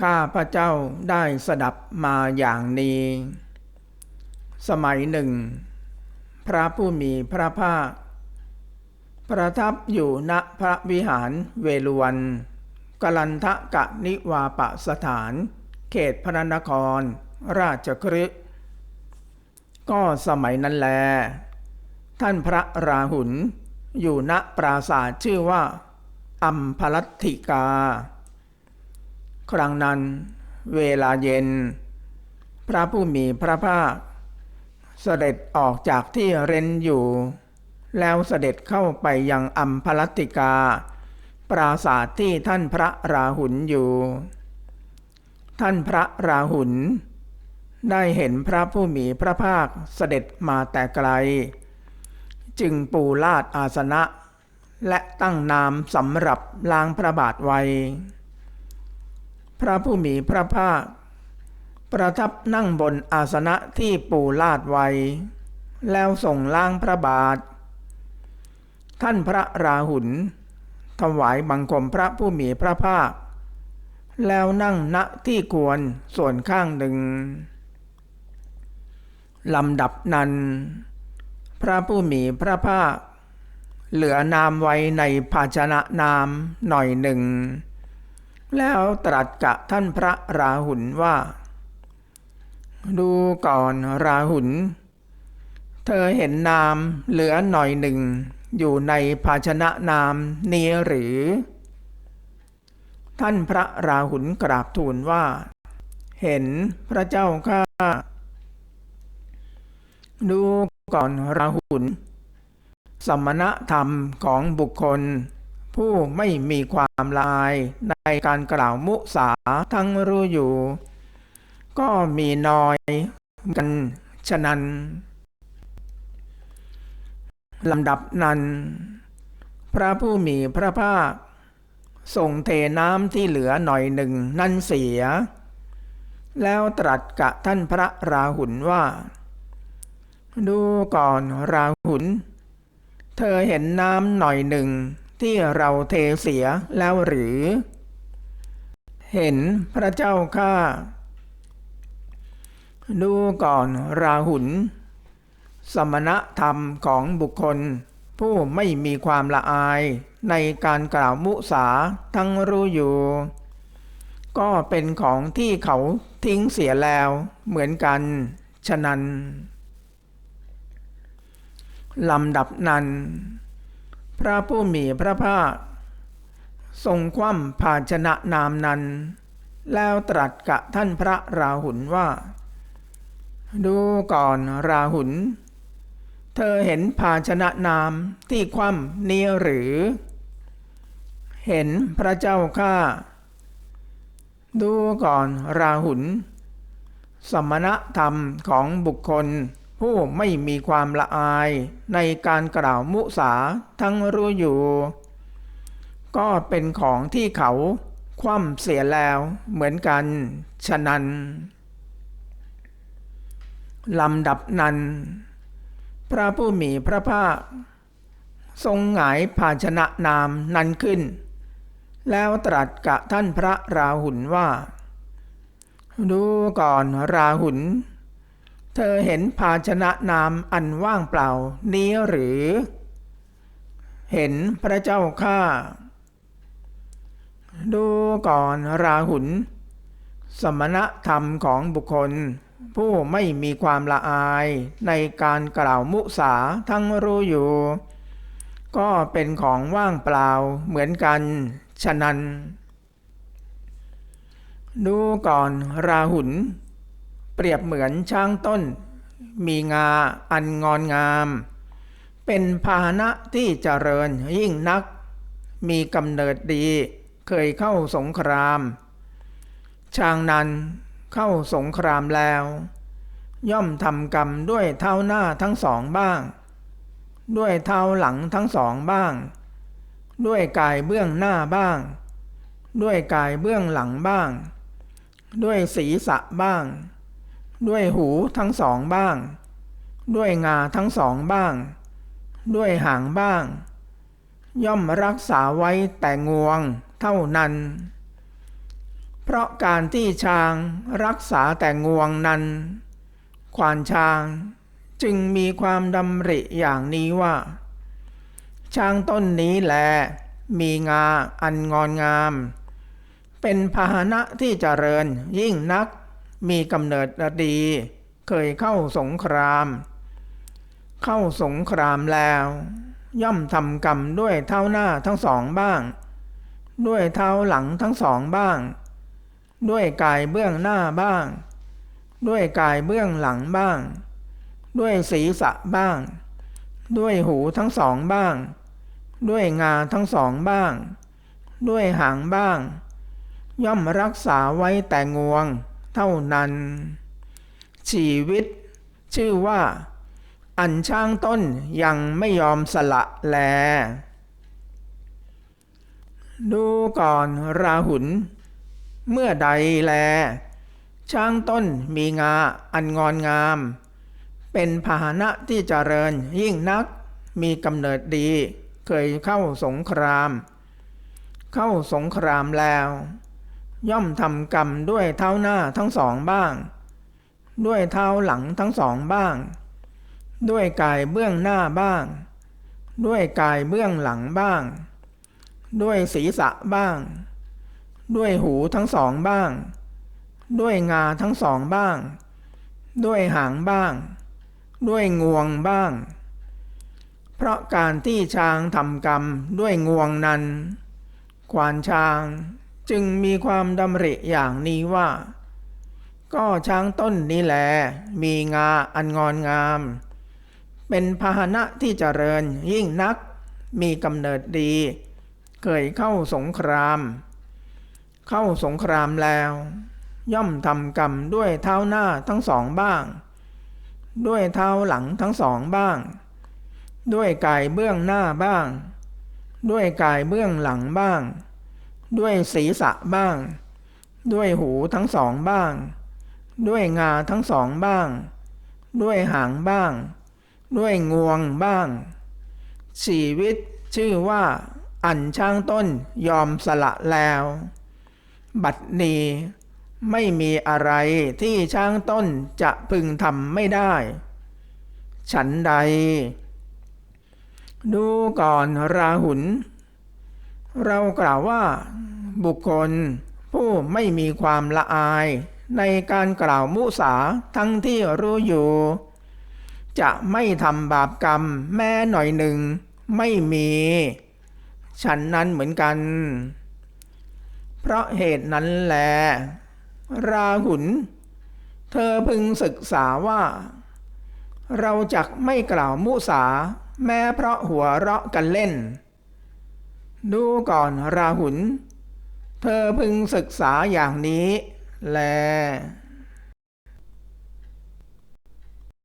ข้าพระเจ้าได้สดับมาอย่างนี้ สมัยหนึ่ง พระผู้มีพระภาค ประทับอยู่ณพระวิหารเวลุวันกลันทะกะนิวาปสถาน เขตพระนคร ราชคฤห์ก็สมัยนั้นแล ท่านพระราหุลอยู่ณปราสาทชื่อว่า อัมพลัตถิกา ครั้งนั้น เวลาเย็น พระผู้มีพระภาค เสด็จออกจากที่เร้นอยู่ แล้วเสด็จเข้าไปยังอัมพลัตติกา ปราสาทที่ท่านพระราหุลอยู่ ท่านพระราหุลได้เห็นพระผู้มีพระภาคเสด็จมาแต่ไกล จึงปูลาดอาสนะ และตั้งนามสำหรับล้างพระบาทไว้ พระผู้มีพระภาค ประทับนั่งบนอาสนะที่ปูลาดไว้ แล้วส่งล้างพระบาท ท่านพระราหุลถวายบังคมพระผู้มีพระภาค แล้วนั่งณที่ควรส่วนข้างหนึ่งลำดับนั้น พระผู้มีพระภาค เหลือนามไว้ในภาชนะนามหน่อยหนึ่ง แล้วตรัสกับท่านพระราหุลว่า ดูก่อนราหุล เธอเห็นนามเหลือหน่อยหนึ่ง อยู่ในภาชนะนามนี้หรือ ท่านพระราหุลกราบทูลว่า เห็นพระเจ้าข้าดูก่อนราหุลสมณธรรมของบุคคล ผู้ไม่มีความลายในการกล่าวมุสาทั้งรู้อยู่ ก็มีน้อยกันฉะนั้นลำดับนั้น พระผู้มีพระภาคส่งเทน้ำที่เหลือหน่อยหนึ่งนั่นเสีย แล้วตรัสกับท่านพระราหุลว่า ดูก่อนราหุลเธอเห็นน้ำหน่อยหนึ่ง ที่เราเทเสียแล้วหรือ เห็นพระเจ้าข้าดูก่อนราหุล สมณธรรมของบุคคล ผู้ไม่มีความละอายในการกล่าวมุสาทั้งรู้อยู่ ก็เป็นของที่เขาทิ้งเสียแล้วเหมือนกัน ฉะนั้นลำดับนั้น พระผู้มีพระภาค ทรงคว่ำภาชนะนามนั้น แล้วตรัสกับท่านพระราหุลว่า ดูก่อนราหุล เธอเห็นภาชนะนามที่คว่ำนี้หรือ เห็นพระเจ้าข้าดูก่อนราหุลสมณธรรมของบุคคล ผู้ไม่มีความละอายในการกล่าวมุสาทั้งรู้อยู่ ก็เป็นของที่เขาคว่ำเสียแล้วเหมือนกันฉะนั้นลำดับนั้น พระผู้มีพระภาค ทรงหงายภาชนะนามนั้นขึ้น แล้วตรัสกับท่านพระราหุลว่า ดูก่อนราหุล เธอเห็นภาชนะนามอันว่างเปล่า นี้หรือ เห็นพระเจ้าข้าดูก่อนราหุลสมณธรรมของบุคคล ผู้ไม่มีความละอายในการกล่าวมุสาทั้งรู้อยู่ ก็เป็นของว่างเปล่าเหมือนกัน ฉะนั้น ดูก่อนราหุล เปรียบเหมือนช้างต้น มีงาอันงอนงาม เป็นพาหนะที่เจริญยิ่งนัก มีกำเนิดดีเคยเข้าสงคราม ช้างนั้นเข้าสงครามแล้ว ย่อมทำกรรมด้วยเท้าหน้าทั้งสองบ้าง ด้วยเท้าหลังทั้งสองบ้าง ด้วยกายเบื้องหน้าบ้าง ด้วยกายเบื้องหลังบ้าง ด้วยศีรษะบ้าง ด้วยหูทั้งสองบ้าง ด้วยงาทั้งสองบ้าง ด้วยหางบ้าง ย่อมรักษาไว้แต่งวงเท่านั้น เพราะการที่ช้างรักษาแต่งวงนั้น ควานช้างจึงมีความดำริอย่างนี้ว่า ช้างต้นนี้แหลมีงาอันงอนงาม เป็นพาหนะที่เจริญยิ่งนัก มีกำเนิดดี เคยเข้าสงคราม เข้าสงครามแล้ว ย่อมทำกรรมด้วยเท้าหน้าทั้งสองบ้าง ด้วยเท้าหลังทั้งสองบ้าง ด้วยกายเบื้องหน้าบ้าง ด้วยกายเบื้องหลังบ้าง ด้วยศีรษะบ้าง ด้วยหูทั้งสองบ้าง ด้วยงาทั้งสองบ้าง ด้วยหางบ้าง ย่อมรักษาไว้แต่งวง เท่านั้น ชีวิต ชื่อว่า อันช่างต้นยังไม่ยอมสละแล ดูก่อนราหุลเมื่อใดแลช้างต้นมีงาอันงอนงาม เป็นพาหนะที่เจริญยิ่งนักมีกำเนิดดี เคยเข้าสงคราม เข้าสงครามแล้ว ย่อมทำกรรมด้วยเท้าหน้าทั้งสองบ้าง ด้วยเท้าหลังทั้งสองบ้าง ด้วยกายเบื้องหน้าบ้าง ด้วยกายเบื้องหลังบ้าง ด้วยศีรษะบ้าง ด้วยหูทั้งสองบ้าง ด้วยงาทั้งสองบ้าง ด้วยหางบ้าง ด้วยงวงบ้าง เพราะการที่ช้างทำกรรมด้วยงวงนั้น ควานช้าง จึงมีความดำริอย่างนี้ว่า ก็ช้างต้นนี้แหลมีงาอันงอนงาม เป็นพาหนะที่เจริญยิ่งนัก มีกำเนิดดี เคยเข้าสงคราม เข้าสงครามแล้ว ย่อมทำกรรมด้วยเท้าหน้าทั้งสองบ้าง ด้วยเท้าหลังทั้งสองบ้าง ด้วยกายเบื้องหน้าบ้าง ด้วยกายเบื้องหลังบ้าง ด้วยศีรษะบ้าง ด้วยหูทั้งสองบ้าง ด้วยงาทั้งสองบ้าง ด้วยหางบ้าง ด้วยงวงบ้าง ชีวิตชื่อว่า อันช่างต้นยอมสละแล้ว บัดนี้ไม่มีอะไรที่ช่างต้นจะพึงทำไม่ได้ ฉันใด ดูก่อนราหุล เรากล่าวว่า บุคคล ผู้ไม่มีความละอาย ในการกล่าวมุสาทั้งที่รู้อยู่ จะไม่ทำบาปกรรมแม้หน่อยหนึ่ง ไม่มี ฉันนั้นเหมือนกัน เพราะเหตุนั้นแล ราหุลเธอพึงศึกษาว่า เราจักไม่กล่าวมุสาแม้เพราะหัวเราะกันเล่น ดูก่อนราหุล เธอพึงศึกษาอย่างนี้ แล